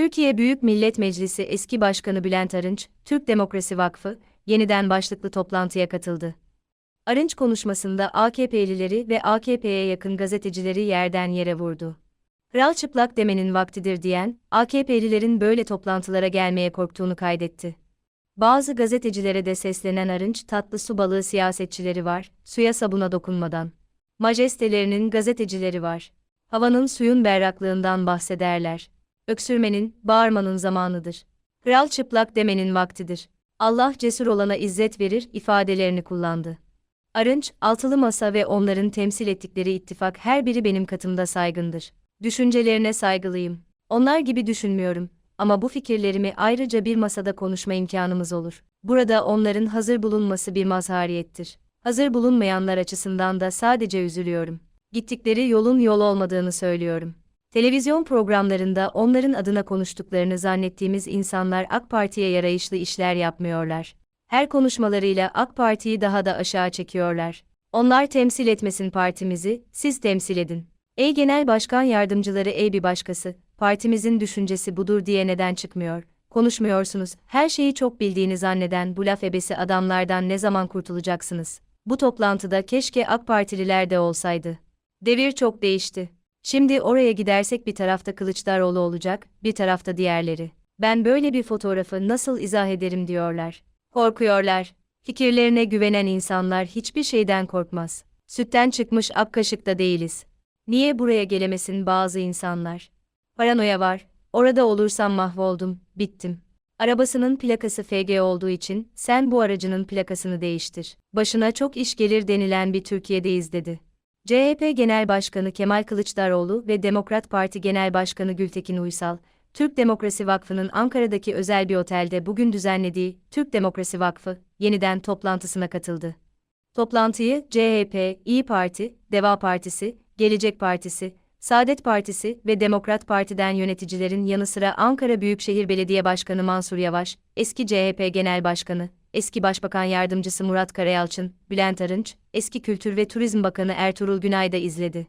Türkiye Büyük Millet Meclisi eski başkanı Bülent Arınç, Türk Demokrasi Vakfı, yeniden başlıklı toplantıya katıldı. Arınç konuşmasında AKP'lileri ve AKP'ye yakın gazetecileri yerden yere vurdu. Kral çıplak demenin vaktidir diyen, AKP'lilerin böyle toplantılara gelmeye korktuğunu kaydetti. Bazı gazetecilere de seslenen Arınç, tatlı su balığı siyasetçileri var, suya sabuna dokunmadan. Majestelerinin gazetecileri var. Havanın suyun berraklığından bahsederler. Öksürmenin, bağırmanın zamanıdır. Kral çıplak demenin vaktidir. Allah cesur olana izzet verir ifadelerini kullandı. Arınç, altılı masa ve onların temsil ettikleri ittifak her biri benim katımda saygındır. Düşüncelerine saygılıyım. Onlar gibi düşünmüyorum ama bu fikirlerimi ayrıca bir masada konuşma imkanımız olur. Burada onların hazır bulunması bir mazhariyettir. Hazır bulunmayanlar açısından da sadece üzülüyorum. Gittikleri yolun yol olmadığını söylüyorum. Televizyon programlarında onların adına konuştuklarını zannettiğimiz insanlar AK Parti'ye yarayışlı işler yapmıyorlar. Her konuşmalarıyla AK Parti'yi daha da aşağı çekiyorlar. Onlar temsil etmesin partimizi, siz temsil edin. Ey Genel Başkan Yardımcıları ey bir başkası, partimizin düşüncesi budur diye neden çıkmıyor? Konuşmuyorsunuz, her şeyi çok bildiğini zanneden bu laf ebesi adamlardan ne zaman kurtulacaksınız? Bu toplantıda keşke AK Partililer de olsaydı. Devir çok değişti. Şimdi oraya gidersek bir tarafta Kılıçdaroğlu olacak, bir tarafta diğerleri. Ben böyle bir fotoğrafı nasıl izah ederim diyorlar. Korkuyorlar. Fikirlerine güvenen insanlar hiçbir şeyden korkmaz. Sütten çıkmış ak kaşıkta değiliz. Niye buraya gelemesin bazı insanlar? Paranoya var. Orada olursam mahvoldum, bittim. Arabasının plakası FG olduğu için sen bu aracının plakasını değiştir. Başına çok iş gelir denilen bir Türkiye'deyiz dedi. CHP Genel Başkanı Kemal Kılıçdaroğlu ve Demokrat Parti Genel Başkanı Gültekin Uysal, Türk Demokrasi Vakfı'nın Ankara'daki özel bir otelde bugün düzenlediği Türk Demokrasi Vakfı yeniden toplantısına katıldı. Toplantıyı CHP, İyi Parti, Deva Partisi, Gelecek Partisi, Saadet Partisi ve Demokrat Parti'den yöneticilerin yanı sıra Ankara Büyükşehir Belediye Başkanı Mansur Yavaş, eski CHP Genel Başkanı, eski Başbakan Yardımcısı Murat Karayalçın, Bülent Arınç, eski Kültür ve Turizm Bakanı Ertuğrul Günay da izledi.